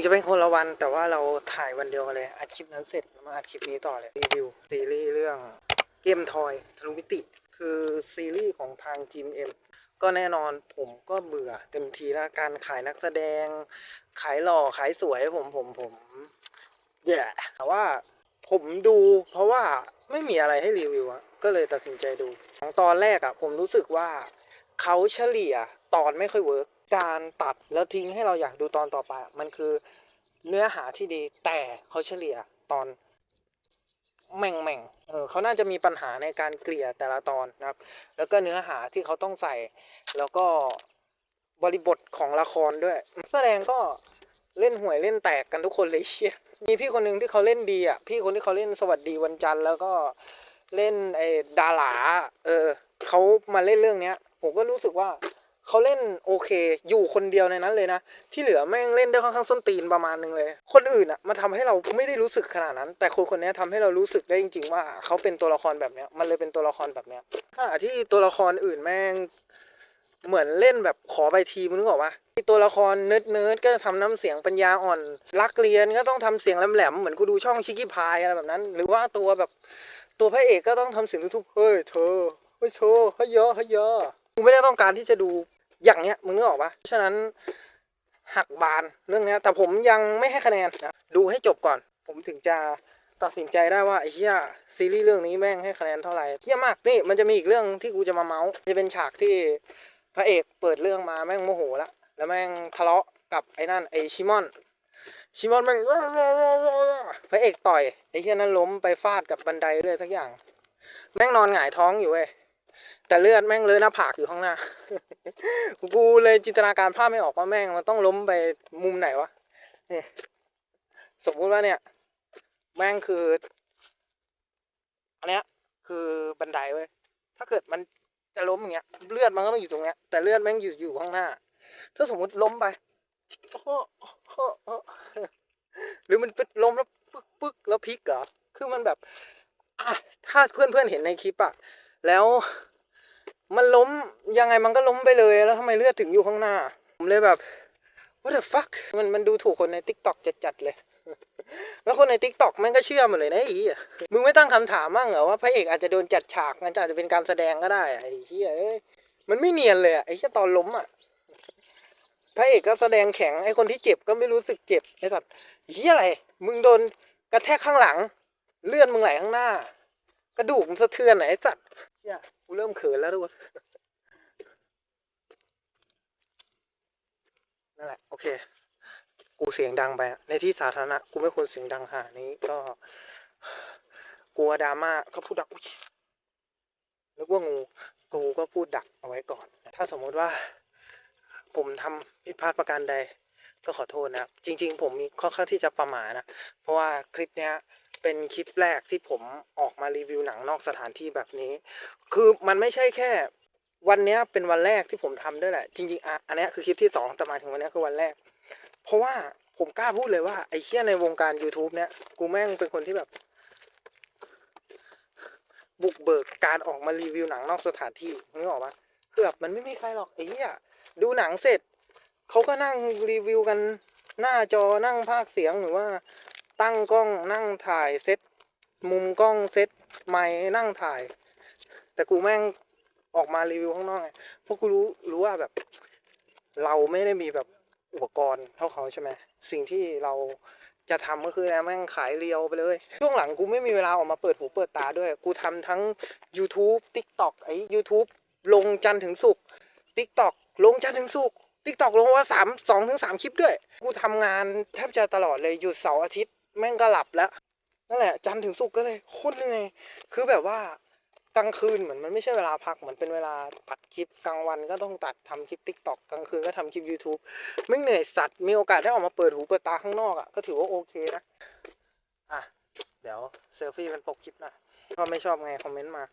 งจะเป็นคนละวันแต่ว่าเราถ่ายวันเดียวกันเลย อัดคลิปนั้นเสร็จมาอัดคลิปนี้ต่อเลยรีวิวซีรีส์เรื่องเกมทอยทะลุมิติ คือซีรีส์ของทาง GMM ก็แน่นอนผมก็เบื่อเต็มทีแล้วการขายนักแสดง ขายหล่อขายสวยผมผมผมแย่แต่ว่าผมดู เพราะว่าไม่มีอะไรให้รีวิวอะก็เลยตัดสินใจดู ตอนแรกอะผมรู้สึกว่าเขาเฉลี่ยตอนไม่ค่อยเวิร์ก การตัดแล้วทิ้งให้เราอยากดูตอนต่อไป มันคือเนื้อหาที่ดีแต่เขาเฉลี่ยตอนแม่งแม่งๆเออเขาน่าจะมีปัญหาในการเกลี่ยแต่ละตอนนะครับ แล้วก็เนื้อหาที่เขาต้องใส่ แล้วก็บริบทของละครด้วย แสดงก็เล่นหวยเล่นแตกกันทุกคนเลยเชียมีพี่คนหนึ่งที่เขาเล่นดีอะ พี่คนที่เขาเล่นสวัสดีวันจันทร์แล้วก็เล่นไอ้ดาราเออเขามาเล่นเรื่องเนี้ย ผมก็รู้สึกว่า เขาเล่นโอเค อยู่คนเดียวในนั้นเลยนะ ที่เหลือแม่งเล่นได้ค่อนข้างส้นตีนประมาณนึงเลย คนอื่นอะมาทำให้เราไม่ได้รู้สึกขนาดนั้น แต่คนคนนี้ทำให้เรารู้สึกได้จริง ๆ ว่าเขาเป็นตัวละครแบบเนี้ย มันเลยเป็นตัวละครแบบเนี้ยขณะที่ตัวละครอื่นแม่งเหมือนเล่นแบบขอใบทีมึงนึกออกปะตัวละครเนิร์ดเนิร์ดก็ทำน้ำเสียงปัญญาอ่อน รักเรียนก็ต้องทำเสียงแหลมๆเหมือนกูดูช่องชิคกี้พายอะไรแบบนั้น หรือว่าตัวแบบตัวพระเอกก็ต้องทำเสียงทุกๆเฮ้ยเธอเฮ้ยโชเฮ้ยเยอะเฮ้ยเยอะกูไม่ได้ต้องการที่จะดู อย่างเนี้ยมึงนึกออกปะเพราะฉะนั้นหักบานเรื่องนี้แต่ผมยังไม่ให้คะแนนนะดูให้จบก่อน ผมถึงจะตัดสินใจได้ว่าไอ้เหี้ยซีรีส์เรื่องนี้แม่งให้คะแนนเท่าไหร่เหี้ยมากนี่มันจะมีอีกเรื่องที่กูจะมาเมาส์จะเป็นฉากที่พระเอกเปิดเรื่องมาแม่งโมโหละแล้วแม่งทะเลาะกับไอ้นั่นไอ้ชิมอนชิมอนแม่งพระเอกต่อยไอ้เฮียนั้นล้มไปฟาดกับบันไดด้วยทักอย่าง แม่งนอนหงายท้องอยู่เว้ย แต่เลือดแม่งเลยหน้าผากอยู่ข้างหน้า กูเลยจินตนาการภาพไม่ออกว่าแม่งมันต้องล้มไปมุมไหนวะนี่สมมุติว่าเนี่ย แม่งคือ อันเนี้ย คือบันไดเว้ย ถ้าเกิดมันจะล้มอย่างเงี้ย เลือดมันก็ต้องอยู่ตรงเนี้ย แต่เลือดแม่งอยู่อยู่ข้างหน้า ถ้าสมมติล้มไปหรือมันเป็นล้มแล้วปึ๊กปึ๊กแล้วพลิกเหรอ คือมันแบบ อะ ถ้าเพื่อนเพื่อนเห็นในคลิปอะแล้ว มันล้มยังไงมันก็ล้มไปเลยแล้วทำไมเลือดถึงอยู่ข้างหน้า ผมเลยแบบ what the fuck มันมันดูถูกคนใน t ิ k t o k จัดๆเลย แล้วคนใน t ิ k t o k แม่งก็เชื่อหมดเลยนะไอ้เหี้ยมึงไม่ตั้งคำถามมั่งเหรอว่าพระเอกอาจจะโดนจัดฉากมันอาจจะเป็นการแสดงก็ได้อะไอ้เหี้ยมันไม่เนียนเลยอะไอ้เหี้ยตอนล้มอะพระเอกก็แสดงแข็งไอ้คนที่เจ็บก็ไม่รู้สึกเจ็บไอ้สัตว์เหี้ยอะไร มึงโดนกระแทกข้างหลัง เลื่อนมึงไหลข้างหน้า กระดูกมึงสะเทือนไหนไอ้สัตว์ เหี้ยกูเริ่มเขินแล้วด้วยนั่นแหละ โอเค กูเสียงดังไปอะในที่สาธารณะ กูไม่ควรเสียงดังหานี้ก็ กลัวดราม่าก็พูดดักนึกว่างู กูก็พูดดักเอาไว้ก่อน ถ้าสมมติว่า ผมทำผิดพลาดประการใด ก็ขอโทษนะครับ จริง ๆ ผมมีค่อนข้างที่จะประมาทนะ เพราะว่าคลิปเนี้ย เป็นคลิปแรกที่ผมออกมารีวิวหนังนอกสถานที่แบบนี้ คือมันไม่ใช่แค่ วันนี้เป็นวันแรกที่ผมทำด้วยแหละ จริงๆอะอันนี้คือคลิปที่สองแต่มาถึงวันนี้คือวันแรก เพราะว่าผมกล้าพูดเลยว่าไอ้เชี่ยในวงการ YouTube เนี้ยกูแม่งเป็นคนที่แบบ บุกเบิกการออกมารีวิวหนังนอกสถานที่นึกออกปะคือแบบมันไม่มีใครหรอกไอ้เหี้ยดูหนังเสร็จเขาก็นั่งรีวิวกันหน้าจอนั่งพากเสียงหรือว่า ตั้งกล้องนั่งถ่ายเซตมุมกล้องเซตไมค์นั่งถ่าย แต่กูแม่งออกมารีวิวข้างนอกไงเพราะกูรู้รู้ว่าแบบ เราไม่ได้มีแบบอุปกรณ์เท่าเขาใช่ไหมสิ่งที่เราจะทำก็คือแม่งขายเรียวไปเลย ช่วงหลังกูไม่มีเวลาออกมาเปิดหูเปิดตาด้วย กูทำทั้ง YouTube TikTok ไอ้ YouTube ลงจันทร์ถึงศุกร์ TikTok ลงจันทร์ถึงศุกร์ TikTok ลงว่าสามสองถึงสามคลิปด้วย กูทำงานแทบจะตลอดเลยหยุดเสาร์อาทิตย์ แม่งก็หลับแล้วนั่นแหละ จันถึงสุกก็เลยโคตรเหนื่อยคือแบบว่ากลางคืนเหมือนมันไม่ใช่เวลาพักเหมือนเป็นเวลาตัดคลิปกลางวันก็ต้องตัดทำคลิปทิกตอกกลางคืนก็ทำคลิป YouTube ไม่เหนื่อยสัตว์มีโอกาสได้ออกมาเปิดหูเปิดตาข้างนอกอะก็ถือว่าโอเคนะอะเดี๋ยวเซลฟี่เป็นปกคลิปนะถ้าไม่ชอบไงคอมเมนต์มา